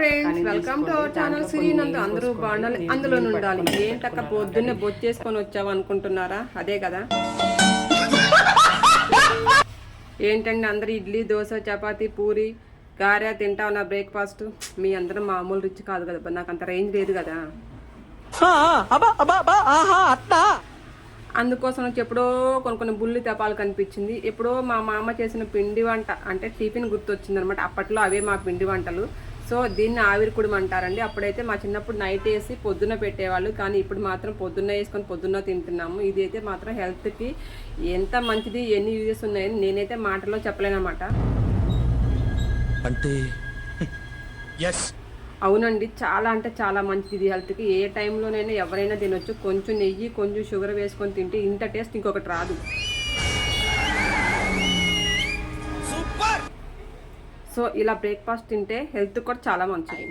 Friends welcome to our channel Srinand అందరూ బాగుండాలి. అందులో ఉండాలి ఏంటక్క పొద్దున్నే బొచ్చేసుకొని వచ్చావు అనుకుంటున్నారా? అదే కదా. ఏంటండి అందరు ఇడ్లీ దోశ చపాతి పూరి గారె తింటా ఉన్న బ్రేక్ఫాస్ట్ మీ అందరం మామూలు రిచ్ కాదు కదా నాకు అంత రేంజ్ లేదు కదా. అందుకోసం వచ్చి ఎప్పుడో కొన్ని కొన్ని బుల్లి తెపాలు కనిపించింది. ఎప్పుడో మా మామ చేసిన పిండి వంట అంటే టిఫిన్ గుర్తొచ్చింది అనమాట అప్పట్లో అవే మా పిండి వంటలు. సో దీన్ని ఆవిరి కుడుము అంటారండి. అప్పుడైతే మా చిన్నప్పుడు నైట్ వేసి పొద్దున్న పెట్టేవాళ్ళు. కానీ ఇప్పుడు మాత్రం పొద్దున్న వేసుకొని పొద్దున్న తింటున్నాము. ఇది అయితే మాత్రం హెల్త్కి ఎంత మంచిది ఎన్ని యూజెస్ ఉన్నాయని నేనైతే మాటలో చెప్పలేనమాట అంటే అవునండి. చాలా అంటే చాలా మంచిది ఇది హెల్త్కి. ఏ టైంలోనైనా ఎవరైనా తినొచ్చు. కొంచెం నెయ్యి కొంచెం షుగర్ వేసుకొని తింటే ఇంత టేస్ట్ ఇంకొకటి రాదు. సో ఇలా బ్రేక్ఫాస్ట్ తింటే హెల్త్ కూడా చాలా మంచిది.